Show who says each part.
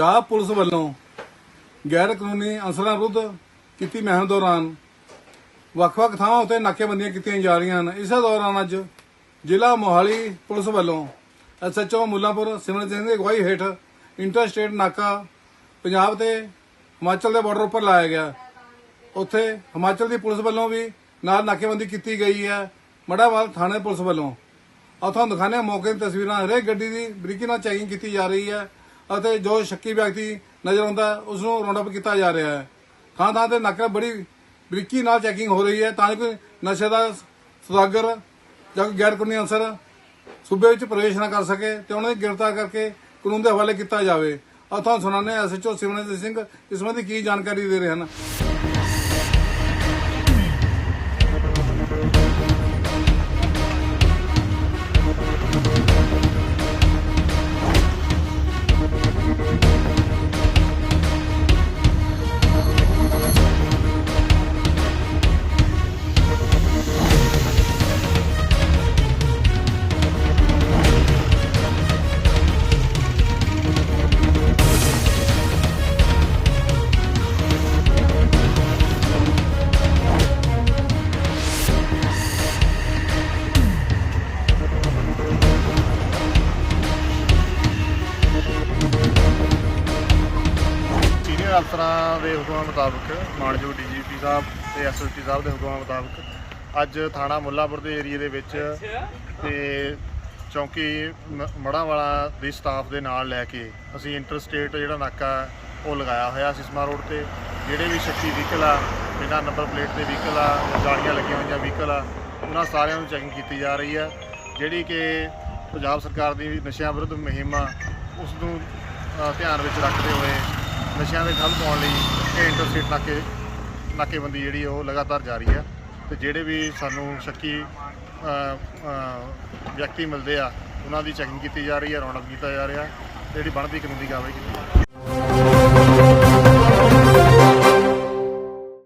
Speaker 1: Punjab police ਵੱਲੋਂ ਗੈਰ ਕਾਨੂੰਨੀ ਅਨਸਰਾਂ ਵਿਰੁੱਧ ਕੀਤੀ ਮੁਹਿੰਮ ਦੌਰਾਨ ਵੱਖ-ਵੱਖ ਥਾਵਾਂ ਉੱਤੇ ਨਾਕੇਬੰਦੀਆਂ ਕੀਤੀਆਂ ਜਾ ਰਹੀਆਂ ਹਨ। ਇਸੇ ਦੌਰਾਨ ਅੱਜ ਜ਼ਿਲ੍ਹਾ ਮੋਹਾਲੀ ਪੁਲਿਸ ਵੱਲੋਂ ਐਸਐਚਓ ਮੁੱਲਾਪੁਰ ਸਿਮਰਨ ਸਿੰਘ ਦੀ ਅਗਵਾਈ ਹੇਠ ਇੰਟਰਸਟੇਟ ਨਾਕਾ ਪੰਜਾਬ ਤੇ ਹਿਮਾਚਲ ਦੇ ਬਾਰਡਰ ਉੱਪਰ ਲਾਇਆ ਗਿਆ। ਉੱਥੇ ਹਿਮਾਚਲ ਦੀ ਪੁਲਿਸ ਵੱਲੋਂ ਵੀ ਨਾਲ ਨਾਕੇਬੰਦੀ ਕੀਤੀ ਗਈ ਹੈ। ਮੜਾਵਾਲ ਥਾਣੇ ਪੁਲਿਸ ਵੱਲੋਂ। ਆ ਤੁਹਾਨੂੰ ਦਿਖਾਉਂਦੇ ਹਾਂ ਮੌਕੇ ਦੀਆਂ ਤਸਵੀਰਾਂ। ਹਰੇਕ ਗੱਡੀ ਦੀ ਬਰੀਕੀ ਨਾਲ ਚੈਕਿੰਗ ਕੀਤੀ ਜਾ ਰਹੀ ਹੈ। ਅਤੇ ਜੋ ਸ਼ੱਕੀ ਵਿਅਕਤੀ ਨਜ਼ਰ ਆਉਂਦਾ ਹੈ, ਉਸ ਨੂੰ ਰਾਉਂਡ ਅਪ ਕੀਤਾ ਜਾ ਰਿਹਾ ਹੈ। ਥਾਂ ਥਾਂ ਤੇ ਨਾਕਾ ਬੜੀ ਬਰੀਕੀ ਨਾਲ ਚੈਕਿੰਗ ਹੋ ਰਹੀ ਹੈ ਤਾਂ ਕਿ ਨਸ਼ੇ ਦਾ ਸੁਦਾਗਰ ਜਾਂ ਕੋਈ ਗੈਰ ਕਾਨੂੰਨੀ ਅਨਸਰ ਸੂਬੇ ਵਿੱਚ ਪ੍ਰਵੇਸ਼ ਨਾ ਕਰ ਸਕੇ ਤੇ ਉਹਨਾਂ ਦੀ ਗ੍ਰਿਫਤਾਰ ਕਰਕੇ ਕਾਨੂੰਨ ਦੇ ਹਵਾਲੇ ਕੀਤਾ ਜਾਵੇ। ਆ ਤੁਹਾਨੂੰ ਸੁਣਾਉਂਦੇ ਹਾਂ ਐਸਐਚਓ ਸਿਮਰਨਜੀਤ ਸਿੰਘ ਇਸ ਸੰਬੰਧੀ ਕੀ ਜਾਣਕਾਰੀ ਦੇ ਰਹੇ ਹਨ?
Speaker 2: ਅਫਸਰਾਂ ਦੇ ਹੁਕਮਾਂ ਮੁਤਾਬਕ, ਮਾਨਯੋਗ ਡੀਜੀਪੀ ਸਾਹਿਬ ਤੇ ਐਸਐਸਪੀ ਸਾਹਿਬ ਦੇ ਹੁਕਮਾਂ ਮੁਤਾਬਕ ਅੱਜ ਥਾਣਾ ਮੁੱਲਾਪੁਰ ਦੇ ਏਰੀਏ ਦੇ ਵਿੱਚ ਤੇ ਚੌਂਕੀ ਮ- ਮੜਾਂਵਾਲਾ ਦੀ ਸਟਾਫ ਦੇ ਨਾਲ ਲੈ ਕੇ ਅਸੀਂ ਇੰਟਰਸਟੇਟ ਜਿਹੜਾ ਨਾਕਾ ਉਹ ਲਗਾਇਆ ਹੋਇਆ ਸਿਸਮਾ ਰੋਡ ਤੇ। ਜਿਹੜੇ ਵੀ ਸ਼ੱਕੀ ਵਹੀਕਲ ਆ ਬਿਨਾਂ ਨੰਬਰ ਪਲੇਟ ਦੇ ਵਹੀਕਲ ਆ, ਜਾਲੀਆਂ ਲੱਗੀਆਂ ਹੋਈਆਂ ਵਹੀਕਲ ਆ, ਉਹਨਾਂ ਸਾਰਿਆਂ ਨੂੰ ਚੈਕਿੰਗ ਕੀਤੀ ਜਾ ਰਹੀ ਆ। ਜਿਹੜੀ ਕਿ ਪੰਜਾਬ ਸਰਕਾਰ ਦੀ ਨਸ਼ਿਆਂ ਵਿਰੁੱਧ ਮੁਹਿੰਮ ਆ ਉਸ ਨੂੰ ਧਿਆਨ ਵਿੱਚ ਰੱਖਦੇ ਹੋਏ ਨਸ਼ਿਆਂ ਦੇ ਠੱਲ ਪਾਉਣ ਲਈ ਇਹ ਇੰਟਰਸਟੇਟ ਨਾਕੇ ਨਾਕੇਬੰਦੀ ਜਿਹੜੀ ਉਹ ਲਗਾਤਾਰ ਜਾਰੀ ਹੈ ਤੇ ਜਿਹੜੇ ਵੀ ਸਾਨੂੰ ਸ਼ੱਕੀ ਵਿਅਕਤੀ ਮਿਲਦੇ ਆ, ਉਹਨਾਂ ਦੀ ਚੈਕਿੰਗ ਕੀਤੀ ਜਾ ਰਹੀ ਹੈ ਰੌਣਕ ਕੀਤਾ ਜਾ ਰਿਹਾ ਜਿਹੜੀ ਬਣਦੀ ਕਾਨੂੰਨੀ ਕਾਰਵਾਈ ਕੀਤੀ ਜਾ ਰਹੀ ਹੈ